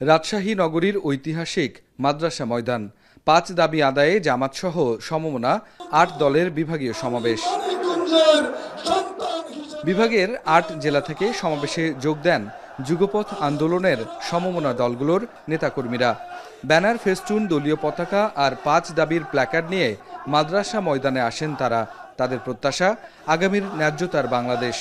রাজশাহী নগরীর ঐতিহাসিক মাদ্রাসা ময়দান। পাঁচ দাবি আদায়ে জামাতসহ সমমনা আট দলের বিভাগীয় সমাবেশ। বিভাগের আট জেলা থেকে সমাবেশে যোগ দেন যুগপথ আন্দোলনের সমমনা দলগুলোর নেতাকর্মীরা। ব্যানার, ফেস্টুন, দলীয় পতাকা আর পাঁচ দাবির প্ল্যাকার্ড নিয়ে মাদ্রাসা ময়দানে আসেন তারা। তাদের প্রত্যাশা, আগামীর ন্যায্যতার বাংলাদেশ।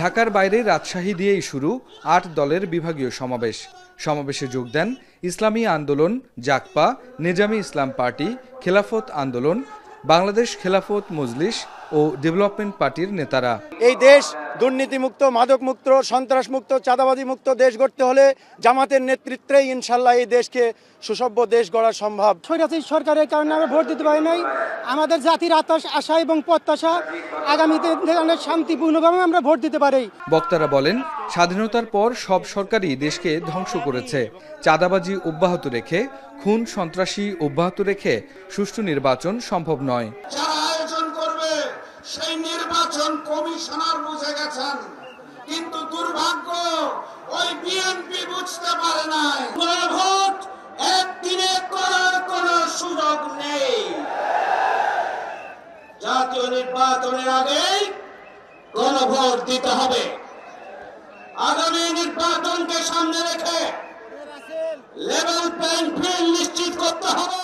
ঢাকার বাইরে রাজশাহী দিয়েই শুরু আট দলের বিভাগীয় সমাবেশ। সমাবেশে যোগ দেন ইসলামী আন্দোলন জাকপা নিজামী ইসলাম পার্টি, খেলাফত আন্দোলন, বাংলাদেশ খেলাফত মজলিস ও ডেভেলপমেন্ট পার্টির নেতারা। এই দেশ দুর্নীতিমুক্ত মাদকমুক্ত সন্ত্রাসমুক্ত চাঁদাবাদী মুক্ত দেশ গড়তে হলে জামাতের নেতৃত্বে ইনশাল্লাহ এই দেশকে সুসভ্য দেশ গড়া সম্ভব। স্বৈরাচারী সরকারের কারণে আমরা ভোট দিতে পারি নাই। আমাদের জাতির আতাস আশা এবং প্রত্যাশা আগামীতে শান্তিপূর্ণভাবে আমরা ভোট দিতে পারি। বক্তারা বলেন স্বাধীনতার পর সব সরকারই দেশকে ধ্বংস করেছে। চাঁদাবাজি অব্যাহত রেখে খুন সন্ত্রাসী অব্যাহত রেখে সুষ্ঠু নির্বাচন সম্ভব নয়। নির্বাচন কমিশনার বুঝে গেছেন, কিন্তু দুর্ভাগ্য ওই বিএনপি বুঝতে পারে নাই। ভোট একদিনে করার কোন সুযোগ নেই। জাতীয় নির্বাচনের আগেই গণভোট দিতে হবে। আগামী নির্বাচনকে সামনে রেখে লেভেল প্লেইং ফিল্ড নিশ্চিত করতে হবে।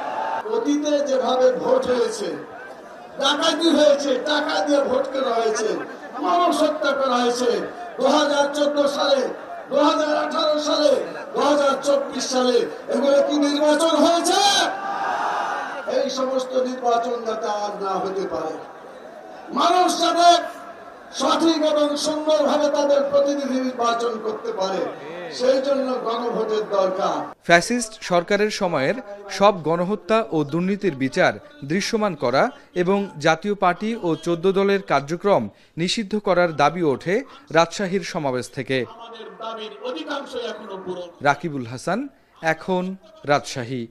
অতীতে যেভাবে ভোট হয়েছে, ডাকাতি হয়েছে, টাকা দিয়ে ভোট করা হয়েছে মানুষ হত্যা করা হয়েছে, দু হাজার চোদ্দ সালে, দু হাজার আঠারো সালে, দু হাজার চব্বিশ সালে এগুলো কি নির্বাচন হয়েছে? এই সমস্ত নির্বাচন যাতে আর না হতে পারে। মানুষ যাতে সঠিক এবং সুন্দরভাবে তাদের প্রতিনিধি নির্বাচন করতে পারে। সেই জন্য গণভোটের দরকার। ফ্যাসিস্ট সরকারের সময়ের সব গণহত্যা ও দুর্নীতির বিচার দৃশ্যমান করা এবং জাতীয় পার্টি ও চোদ্দ দলের কার্যক্রম নিষিদ্ধ করার দাবি ওঠে রাজশাহীর সমাবেশ থেকে। রাকিবুল হাসান এখন রাজশাহী।